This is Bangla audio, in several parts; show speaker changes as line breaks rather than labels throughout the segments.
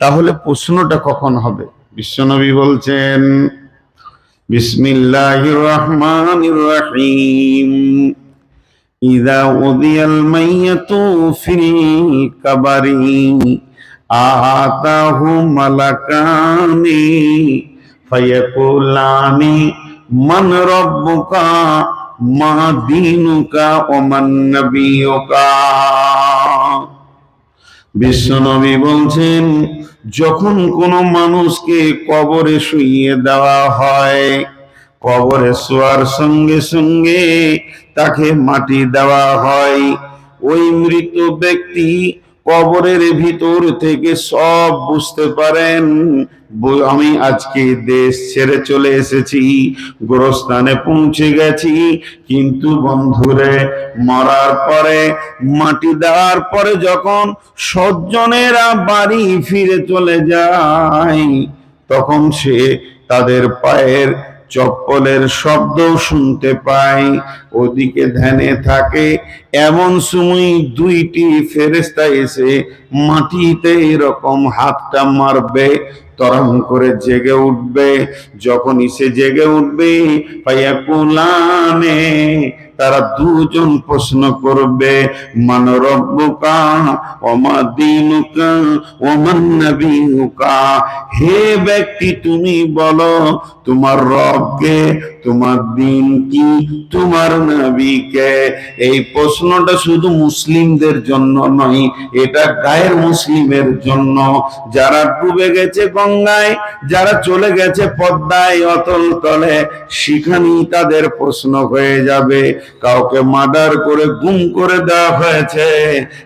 তাহলে প্রশ্নটা কখন হবে? বিশ্বনবী বলছেন, বিসমিল্লাহির রহমানির রহিম। ইদা উদিয়াল মাইয়াতু ফিল কাবারি। আতাহু মালাকানি। ফায়াকুলানি মান রব্বুকা? মা দীনুকা? ওয়া মান নাবিয়ুকা? বিশ্বনবী বলছেন, যখন কোনো মানুষকে কবরে শুইয়ে দেওয়া হয়, কবরে শোয়ার সঙ্গে সঙ্গে তাকে মাটি দেওয়া হয়। ওই মৃত ব্যক্তি কবরের ভিতর থেকে সব বুঝতে পারেন আমি আজকে দেশ ছেড়ে চলে এসেছি, গোরস্থানে পৌঁছে গেছি, কিন্তু বন্ধুরে, মরার পরে, মাটি দেওয়ার পরে যখন সজ্জনেরা বাড়ি ফিরে চলে যায়, তখন সে তাদের পায়ের চপ্পলের শব্দ শুনতে পায় ওদিকে ধ্যানে থাকে এমন সময় দুইটি ফেরেস্তা এসে মাটিতে এরকম হাতটা মারবে, তরং করে জেগে উঠবে। যখনই সে জেগে উঠবে পাইয়া কুলানে তারা দুজন প্রশ্ন করবে, মান রব্বুকা ওমা দিনুকা ওমান নবীকা হে ব্যক্তি, তুমি বলো, তোমার রবকে তোমার দিন কি? তোমার নবীকে। এই প্রশ্নটা শুধু মুসলিমদের জন্য নয়, এটা গায়ের মুসলিমের জন্য। যারা ডুবে গেছে গঙ্গায়, যারা চলে গেছে পদ্মায়, অতল তলে, সেখানেই তাদের প্রশ্ন হয়ে যাবে। কাউকে মার্ডার করে গুম করে দেওয়া হয়েছে,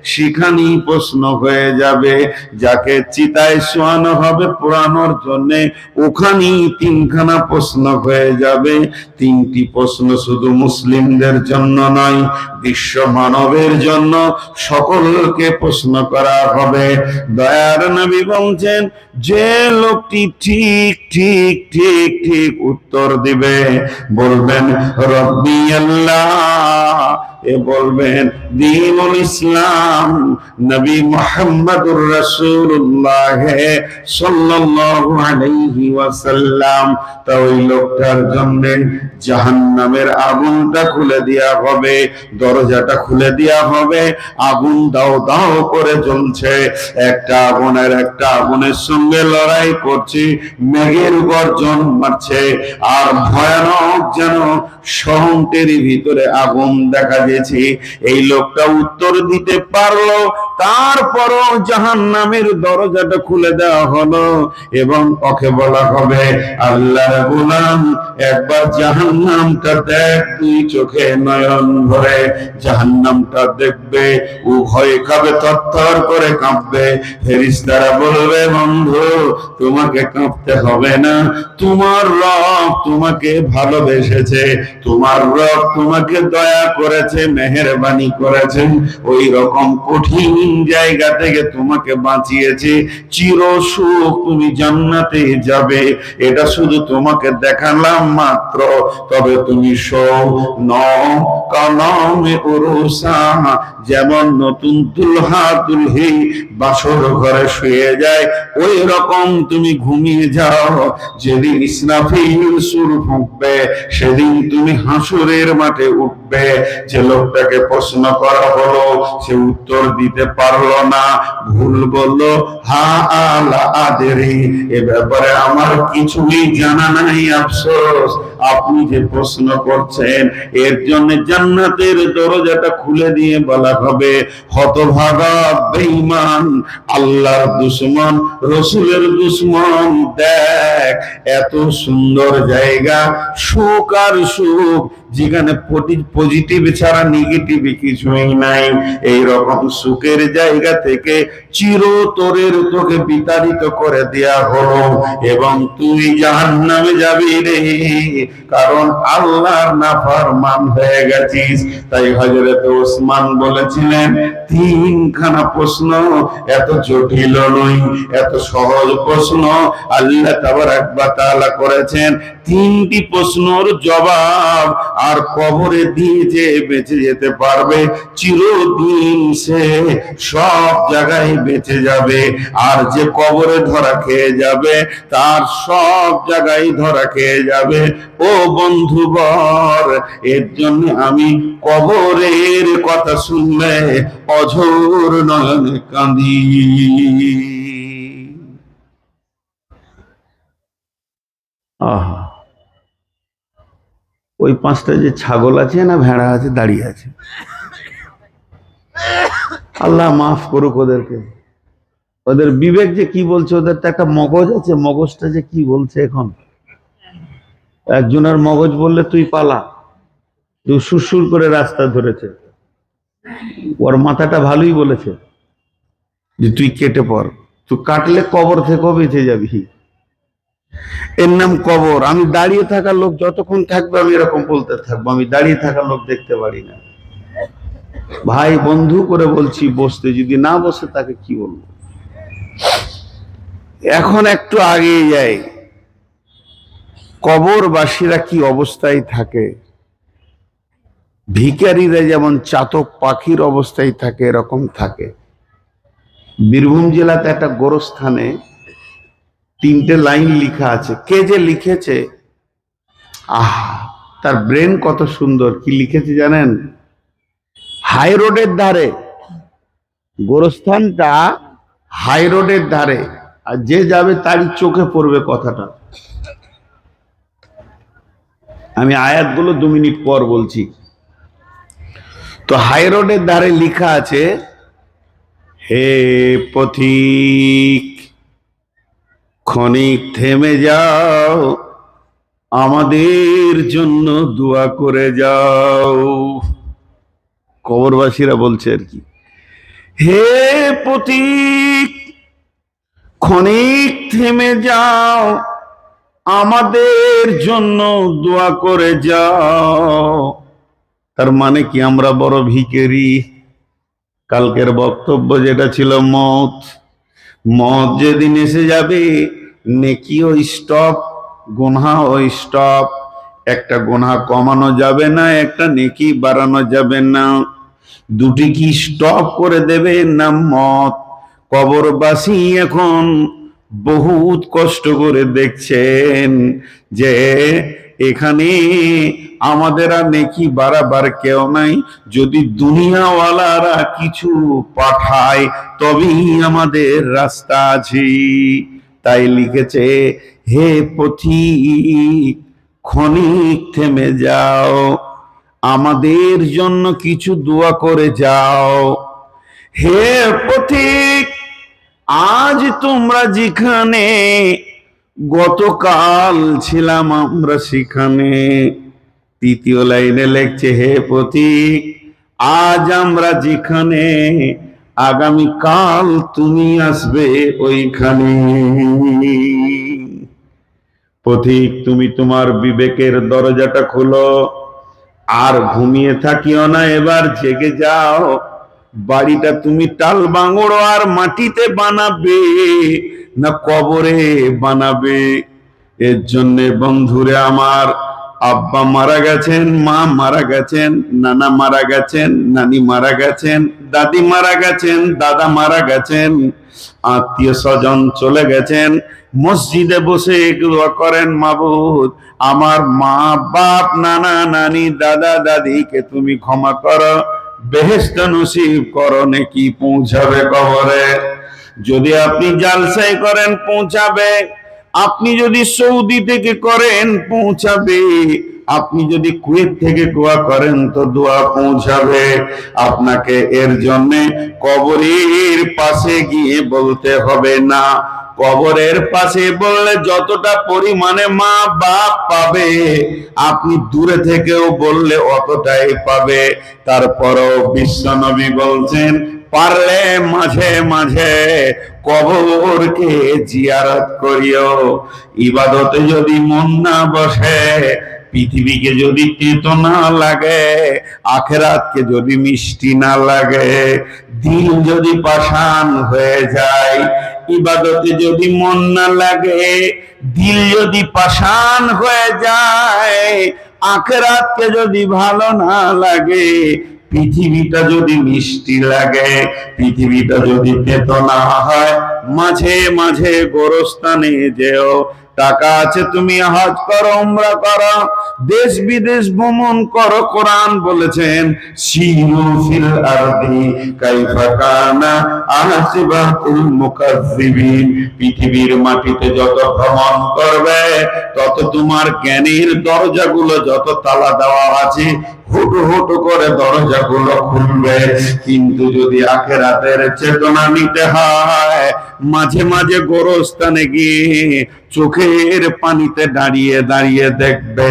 সেখানেই প্রশ্ন হয়ে যাবে। যাকে চিতায় শোয়ানো হবে পোড়ানোর জন্য, ওখানেই তিনখানা প্রশ্ন হয়ে যাবে। তিনটি প্রশ্ন শুধু মুসলিমদের জন্য নয়, বিশ্ব মানবের জন্য সকলকে প্রশ্ন করা হবে। দয়ার নবী বলছেন, যে লোকটি ঠিক ঠিক ঠিক ঠিক উত্তর দিবে। বলবেন, রব্বি আল্লাহ। এ বলবেন, দিনুল ইসলাম, নবী মুহাম্মদুর রাসূলুল্লাহ সাল্লাল্লাহু ওয়াসাল্লাম। তা ওই লোকটার জন্য জাহান্নামের আগুনটা খুলে দেয়া হবে, দরজাটা খুলে দেয়া হবে, আগুন দাও দাও করে জ্বলছে। একটা আগুনের একটা আগুনের সঙ্গে লড়াই করছে, মেঘের গর্জন মারছে, আর ভয়ানক যেন শহরটির ভিতরে আগুন দেখা দিয়েছে এই লোকটা উত্তর দিতে পারল, তারপরও জাহান নামের দরজাটা খুলে দেওয়া হলো এবং ওকে বলা হবে আল্লাহ গোলাম, একবার জাহান নামটা দেখ, তুই চোখে নয়ন ভরে জাহান নামটা দেখবে ও ভয়ে কাঁপে তত্তর করে কাঁপবে। ফেরিস্তারা বলবে, বন্ধু, তোমাকে কাঁপতে হবে না, তোমার রব তোমাকে ভালোবেসেছে, তোমার রব তোমাকে দয়া করেছে। মেহেরবানি করেছে ওই রকম কঠিন জায়গা থেকে তোমাকে বাঁচিয়েছে চির সুখ তুমি জান্নাতে যাবে। এটা শুধু তোমাকে দেখালাম মাত্র, তবে তুমি সৌ ন কলমে উরুসা যেমন নতুন দুলহা দুলহি বাসর ঘরে শুয়ে যায় ওই রকম তুমি ঘুমিয়ে যাও। যেদিন ইসরাফিল সুর ফুঁকবে, সেদিন তুমি হাসুরের মাঠে উঠবে, যে লোকটাকে প্রশ্ন করা হলো, সে উত্তর দিতে পারল না। ভুল বলল, হা, আলা আদেরি, এ ব্যাপারে আমার কিছুই জানা নাই, আফসোস। আপনি যে প্রশ্ন করছেন, এর জন্য জান্নাতের দরজাটা খুলে দিয়ে বলা হবে, হতভাগা, বেঈমান, আল্লাহর দুশ্মন, রসুলের দুশ্মন। দেখ, এত সুন্দর জায়গা, সুখ আর সুখ যেখানে পজিটিভ ছাড়া নেগেটিভ কিছুই নাই। এই রকম সুখের জায়গা থেকে চিরতরের তোকে বিতাড়িত করে দেয়া হলো এবং তুই জাহান নামে যাবি রে। কারণ আল্লাহর নাফরমান হয়ে গেছিস। তাই হযরত ওসমান বলেছিলেন, তিনখানা প্রশ্ন এত জটিল নয়, এত সহজ প্রশ্ন। আল্লাহ তাবারাক একবার তালা করেছেন, তিনটি প্রশ্নর জবাব আর কবরে দিয়ে যে বেঁচে যেতে পারবে, চিরদিন সে সব জায়গায় বেঁচে যাবে। আর যে কবরে ধরা খেয়ে যাবে, তার সব জায়গায় ধরা খেয়ে যাবে। ও বন্ধুবর এর জন্য আমি কবরের কথা শুনলে অঝোর নয়নে কাঁদি। আহা। ওই পাঁচটা যে ছাগল আছে না, ভেড়া আছে, দাঁড়িয়ে আছে। আল্লাহ মাফ করুক ওদেরকে। ওদের বিবেক যে কি বলছে, ওদের তো একটা মগজ আছে, মগজটা যে কি বলছে এখন? একজনের মগজ বললে তুই পালা, তুই সুরসুর করে রাস্তা ধরেছে। ওর মাথাটা ভালোই বলেছে যে, তুই কেটে পড়, তুই কাটলে কবর থেকেও বেঁচে যাবি। এর নাম কবর। আমি দাঁড়িয়ে থাকা লোক যতক্ষণ থাকবে আমি এরকম বলতে থাকব। আমি দাঁড়িয়ে থাকা লোক দেখতে পারি না। ভাই, বন্ধু করে বলছি, বসতে। যদি না বসে, তাকে কি বলব? এখন একটু আগে যাই। কবরবাসীরা কি অবস্থায় থাকে? ভিখারিরা যেমন চাতক পাখির অবস্থায় থাকে, এরকম থাকে। বীরভূম জেলাতে একটা গোরস্থানে তিনটে লাইন লিখা আছে। কে যে লিখেছে? আহ, তার ব্রেন কত সুন্দর। কি লিখেছে জানেন? হাই রোডের ধারে। গোরস্থানটা হাই রোডের ধারে। আর যে যাবে তারই চোখে পড়বে কথাটা। আমি আয়াতগুলো দু মিনিট পর বলছি। তো হাই রোডের ধারে লিখা আছে, হে পথিক ক্ষণিক থেমে যাও, আমাদের জন্য দোয়া করে যাও। কবরবাসীরা বলছে আর কি, হে পথিক ক্ষণিক থেমে যাও, আমাদের জন্য দোয়া করে যাও। তার মানে কি আমরা বড় ভিকেরি কালকের বক্তব্য যেটা ছিল মত মত যেদিন এসে যাবে নেকিও স্টপ, গুনহাও স্টপ। একটা গুনহা কমানো যাবে না, একটা নেকি বাড়ানো যাবে না। দুটি কি স্টপ করে দেবে না মত? কবরবাসী এখন বহুত কষ্ট করে দেখছেন যে এখানে আমাদের আর নেকি বাড়াবার কেউ নাই। যদি দুনিয়াওয়ালারা কিছু পাঠায়, তবেই আমাদের রাস্তা আছে। তাই লিখেছে, হে পথিক ক্ষণিক থেমে যাও। আমাদের জন্য কিছু দোয়া করে যাও। হে পথিক আজ তোমরা যেখানে, গতকাল ছিলাম আমরা সেখানে। তৃতীয় লাইনে লেখছে, হে পথিক আজ আমরা যেখানে আগামী কাল তুমি আসবে ওইখানে। পথিক, তুমি তোমার বিবেকের দরজাটা খোলো, আর ঘুমিয়ে থাকিও না, এবার জেগে যাও। বাড়িটা তুমি টাল বাঙড়ো আর মাটিতে বানাবে, না কবরে বানাবে। এর জন্যে বন্ধুরে আমার আব্বা মারা গেছেন, মা মারা গেছেন, নানা মারা গেছেন, নানি মারা গেছেন, দাদি মারা গেছেন, দাদা মারা গেছেন, আত্মীয় স্বজন চলে গেছেন, মসজিদে বসে করেন, মাবুদ, আমার মা, বাপ, নানা, নানি, দাদা, দাদিকে তুমি ক্ষমা করো বেহেস্ত নসিব করো, নাকি পৌঁছাবে কবরে। যদি আপনি জালসাই করেন, পৌঁছাবে। আপনি যদি সৌদি থেকে করেন, পৌঁছাবে। আপনি যদি কুয়েত থেকে দোয়া করেন, তো দোয়া পৌঁছাবে। আপনাকে এর জন্য কবরের পাশে গিয়ে বলতে হবে না। কবরের পাশে বললে যতটা পরিমাণে মা বাপ পাবে, আপনি দূরে থেকেও বললে অতটাই পাবে। তারপরও বিশ্বনবী বলছেন পারলে মাঝে মাঝে কবরকে জিয়ারত করিও। ইবাদতে যদি মন না বসে, পৃথিবীকে যদি তেতো না লাগে, আখেরাতকে যদি মিষ্টি না লাগে দিল যদি পাষাণ হয়ে যায়, ইবাদতে যদি মন না লাগে, দিল যদি পাষাণ হয়ে যায়, আখেরাতকে যদি ভালো না লাগে পৃথিবীটা যদি মিষ্টি লাগে, পৃথিবীটা যদি তেতো না হয়, মাঝে মাঝে গোরস্থানে যেও। টাকা আছে তুমি হজ করো, উমরা করো। দেশ বিদেশ ভ্রমণ করো, কোরআন বলেছেন সিরু ফিল আরদি কাইফা কানা আহসিবাতুল মুকাজ্জিবিন পৃথিবীর মাটিতে যত ভ্রমণ করবে, তত তোমার জ্ঞানের দরজাগুলো, যত তালা দেওয়া আছে হুটু হুটু করে দরজাগুলো খুলবে। কিন্তু যদি আখেরাতের চেতনা নিতে হয়, মাঝে মাঝে গোরস্থানে গিয়ে চোখের পানিতে দাঁড়িয়ে দাঁড়িয়ে দেখবে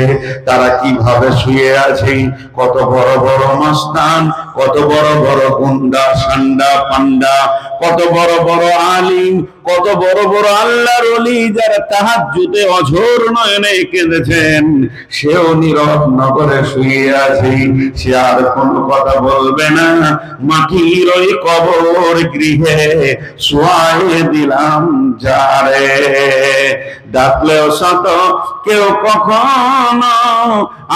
তারা কীভাবে শুয়ে আছে। কত বড় বড় মাস্তান, কত বড় বড় গুন্ডা, সান্ডা, পান্ডা, কত বড় বড় আলিম কত বড় বড় আল্লাহর অলি যারা তাহার জুতে অঝোর নয়নে কেঁদেছেন। সেও নীরব নগরে শুয়ে আছে, সে আর কোন কথা বলবে না। মাটির ওই কবর গৃহে শুয়ায়ে দিলাম যারে। ডাকলেও শত কেউ কখনো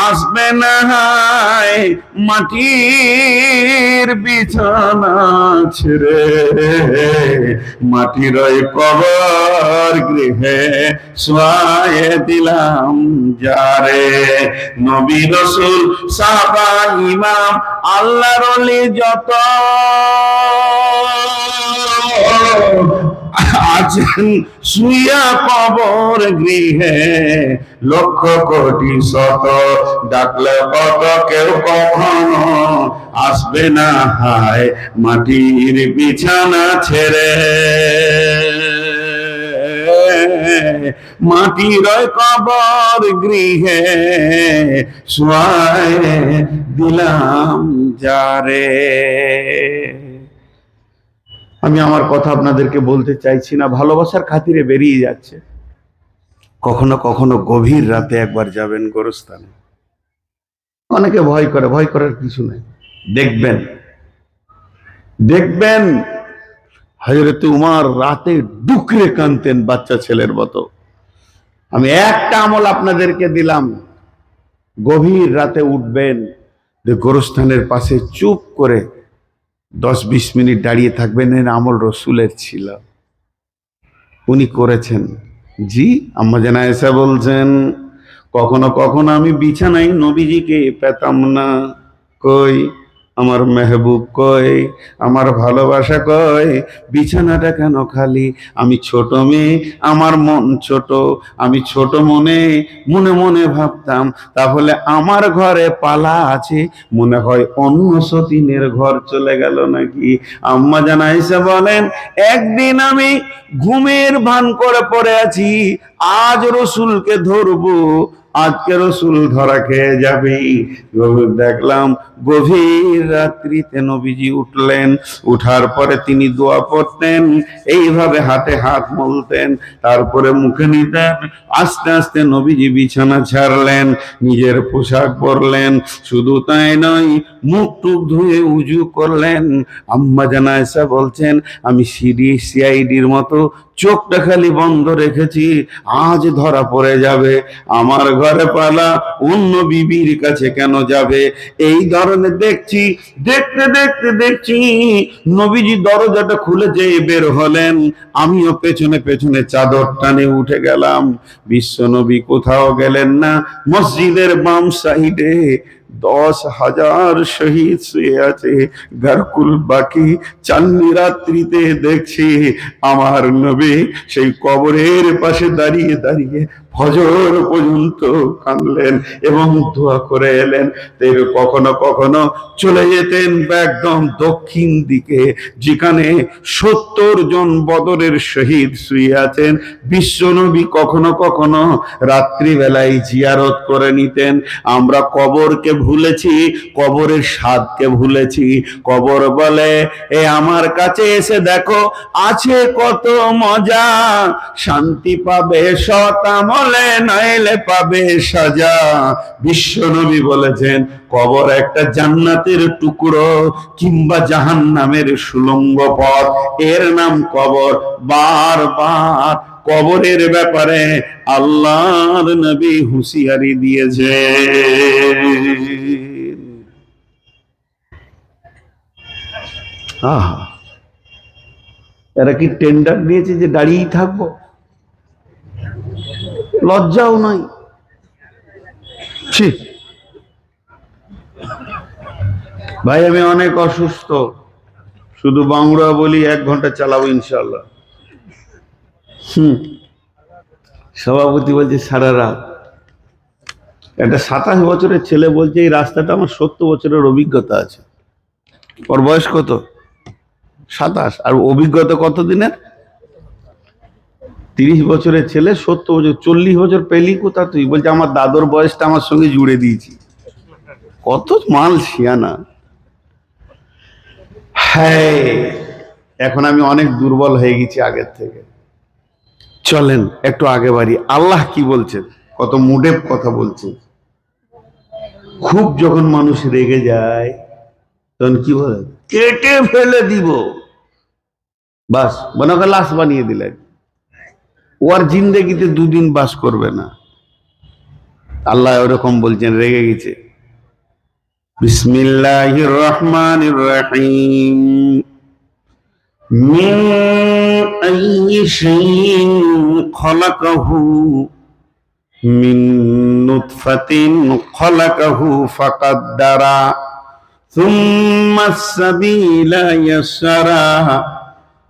আসবে না মাটির বিছানা ছেড়ে। মাটির কবর গৃহে সোয়ায়ে দিলাম যারে। নবী রসুল সাহাবা ইমাম আল্লাহর যত। আছেন শুইয়া কবর গৃহে। লক্ষ কোটি শত ডাকলে কত কেউ কখনো আসবে না হায় মাটির বিছানা ছেড়ে। মাটির কবর গৃহে সোয়ায় দিলাম যারে। আমি আমার কথা আপনাদেরকে বলতে চাইছি না, ভালোবাসার খাতিরে বেরিয়ে যাচ্ছে। কখনো কখনো গভীর রাতে একবার যাবেন গোরস্থানে। অনেকে ভয় করে, ভয় করার কিছু নেই। দেখবেন দেখবেন হজরত উমার রাতে ডুকরে কানতেন বাচ্চা ছেলের মতো। আমি একটা আমল আপনাদেরকে দিলাম, গভীর রাতে উঠবেন গোরস্থানের পাশে চুপ করে দশ বিশ মিনিট দাঁড়িয়ে থাকবেন এর আমল রসুলের ছিল। উনি করেছেন। জি, আম্মা জানা এসা বলছেন, কখনো কখনো আমি বিছানায় নবীজিকে পেতাম না। কই? আমার মেহবুব কয় আমার ভালোবাসা কয় বিছানাটা কেন খালি? আমি ছোট মেয়ে, আমার মন ছোট, আমি ছোট মনে মনে মনে ভাবতাম, তাহলে আমার ঘরে পালা আছে, মনে হয় অন্য সতীনের ঘর চলে গেল নাকি? আম্মা জানা এসে বলেন, একদিন আমি ঘুমের ভান করে পড়ে আছি, আজ রসুলকে ধরবো আজকে রসুল ধরা খেয়ে যাবে। দেখলাম, গভীর রাত্রিতে নবীজি উঠলেন। উঠার পরে তিনি দোয়া পড়তেন, এইভাবে হাতে হাত মলতেন, তারপরে মুখে নিতেন, আস্তে আস্তে নবীজি বিছানা ছাড়লেন, নিজের পোশাক পরলেন, শুধু তাই নয়, মুখ টুক ধুয়ে উজু করলেন। আম্মা জানা এসা বলছেন, আমি সিডি, সিআইডির মতো চোখটা খালি বন্ধ রেখেছি, আজ ধরা পড়ে যাবে। আমার ঘরে পালা, অন্য বিবির কাছে কেন যাবে? এই ধরনের দেখছি, দেখতে দেখতে দেখছি, নবীজি দরজাটা খুলে যেয়ে বের হলেন। আমিও পেছনে পেছনে চাদর টানে উঠে গেলাম। বিশ্ব নবী কোথাও গেলেন না, মসজিদের বাম সাইডে দশ হাজার শহীদ শুয়ে আছে গারকুল বাকি। চান্নি রাত্রিতে দেখছি আমার নবী সেই কবরের পাশে দাঁড়িয়ে দাঁড়িয়ে ফজর পর্যন্ত কাঁদলেন এবং দোয়া করে এলেন। কখনো কখনো চলে যেতেন একদম দক্ষিণ দিকে, যেখানে সত্তর জন বদরের শহীদ শুয়ে আছেন। বিশ্বনবী কখনো কখনো রাত্রিবেলায় জিয়ারত করে নিতেন। আমরা কবরকে ভুলেছি, কবরের স্বাদকে ভুলেছি। কবর বলে, এ আমার কাছে এসে দেখো, আছে কত মজা। শান্তি পাবে সৎ আমলে নাইলে পাবে সাজা। বিশ্বনবী বলেছেন, কবর একটা জান্নাতের টুকরো কিংবা জাহান্নামের সুলঙ্গ পথ। এর নাম কবর। কবরের ব্যাপারে আল্লাহর নবী হুঁশিয়ারি দিয়েছে এরা কি টেন্ডার নিয়েছে যে দাঁড়িয়েই থাকব? লজ্জাও নাই। ভাই, আমি অনেক অসুস্থ। শুধু বাংলা বলি এক ঘণ্টা চালাবো ইনশাল্লাহ হুম। সভাপতি বলছে, সারা রাত। একটা সাতাশ বছরের ছেলে বলছে, এই রাস্তাটা আমার সত্তর বছরের অভিজ্ঞতা আছে। ওর বয়স কত? সাতাশ। আর অভিজ্ঞতা কত দিনের তিরিশ বছরের ছেলে, সত্তর বছর, চল্লিশ বছর পেলি কোথা তুই? বলছে, আমার দাদর বয়সটা আমার সঙ্গে জুড়ে দিয়েছি। কত মাল শিয়ানা। হ্যাঁ এখন আমি অনেক দুর্বল হয়ে গেছি আগের থেকে। চলেন, একটু আগে বাড়ি। আল্লাহ কি বলছেন? কত মুডেব কথা বলছে খুব যখন মানুষ রেগে যায়, তখন কি বলে? কেটে ফেলে দিব। বাস, মনে করে লাশ বানিয়ে দিলেন। ও আর জিন্দেগিতে দুদিন বাস করবে না আল্লাহ ওরকম বলছেন রেগে গেছে বিসমিল্লাহির রহমানির রহিম মিন আইয়ি শাইইন খলাকাহু মিন নুতফাতিন খলাকাহু ফাকাদ্দারা ثم السبيل يسرا ثم أماته فأكبرا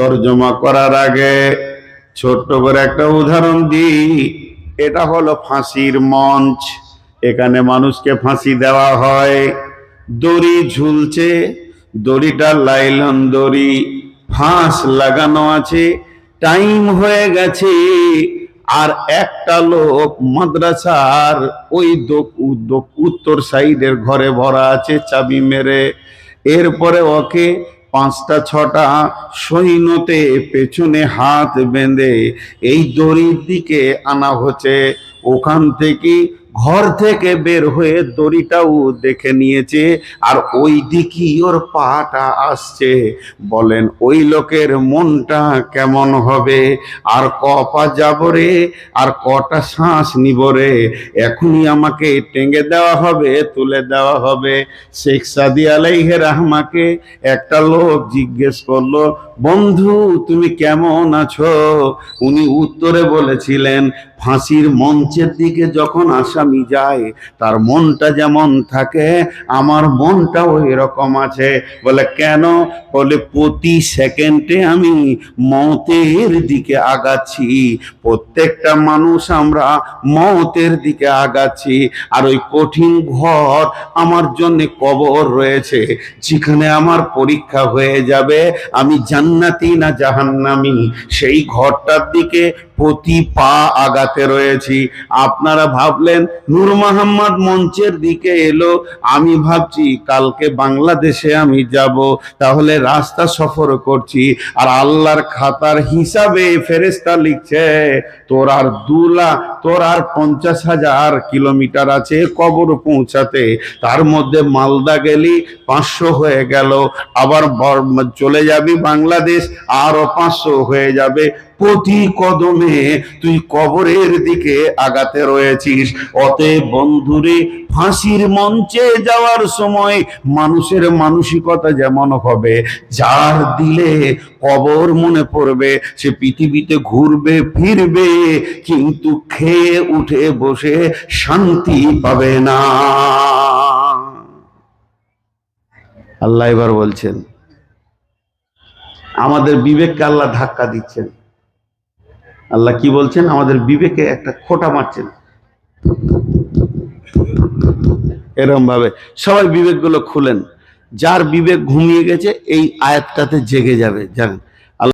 তর্জমা করার আগে ছোট্ট করে একটা উদাহরণ দিই। এটা হলো ফাঁসির মঞ্চ। এখানে মানুষকে ফাঁসি দেওয়া হয়। দড়ি ঝুলছে, দড়িটা লাইলন দড়ি, ফাঁস লাগানো আছে, টাইম হয়ে গেছে। আর একটা লোক মাদ্রাসার ওই উত্তর সাইডের ঘরে ভরা আছে, চাবি মেরে। এরপরে ওকে পাঁচটা ছটা সৈন্যতে পেছনে হাত বেঁধে এই দড়ির দিকে আনা হচ্ছে। ওখান থেকে ঘর থেকে বের হয়ে দড়িটাও দেখে নিয়েছে, আর ওই দিকেই ওর পাটা আসছে। বলেন, ওই লোকের মনটা কেমন হবে? আর ক পা যাব রে? আর কটা শ্বাস নিব রে? এখনই আমাকে টেঙ্গে দেওয়া হবে, তুলে দেওয়া হবে। শেখ সাদি আলাইহে রাহমাকে একটা লোক জিজ্ঞেস করল, বন্ধু, তুমি কেমন আছো? উনি উত্তরে বলেছিলেন, ফাঁসির মঞ্চের দিকে যখন আসামি যায়, তার মনটা যেমন থাকে, আমার মনটাও এরকম আছে। বলে, কেন? বলে, প্রতি সেকেন্ডে আমি মতের দিকে আগাচ্ছি। প্রত্যেকটা মানুষ আমরা মতের দিকে আগাচ্ছি। আর ওই কঠিন ঘর আমার জন্য কবর রয়েছে। যেখানে আমার পরীক্ষা হয়ে যাবে, আমি জান্নাতি না জাহান্নামি? সেই ঘরটার দিকে প্রতি পা আগাতে রয়েছি। আপনারা ভাবলেন নূর মোহাম্মদ মঞ্চের দিকে এলো। আমি ভাবছি, কালকে বাংলাদেশে আমি যাব, তাহলে রাস্তা সফর করছি, আর আল্লাহর খাতার হিসাবে ফেরেস্তা লিখছে, তোর আর দু লাখ, তোর আর পঞ্চাশ হাজার কিলোমিটার আছে কবর পৌঁছাতে। তার মধ্যে মালদা গেলি, পাঁচশো হয়ে গেল। আবার বর- চলে যাবি বাংলাদেশ, আরও পাঁচশো হয়ে যাবে। প্রতি কদমে তুই কবরের দিকে আগাতে রয়েছিস। অতএব বন্ধুরে, ফাঁসির মঞ্চে যাওয়ার সময় মানুষের মানসিকতা যেমন হবে, যার দিলে কবর মনে পড়বে, সে পৃথিবীতে ঘুরবে, ফিরবে, কিন্তু খেয়ে উঠে বসে শান্তি পাবে না। আল্লাহ এবার বলছেন, আমাদের বিবেককে আল্লাহ ধাক্কা দিচ্ছেন। আল্লাহ কি বলছেন? আমাদের বিবেকে একটা খোটা মারছেন। এরকম ভাবে সবাই বিবেকগুলো খুলেন। যার বিবেক ঘুমিয়ে গেছে, এই আয়াতটাতে জেগে যাবে। জানেন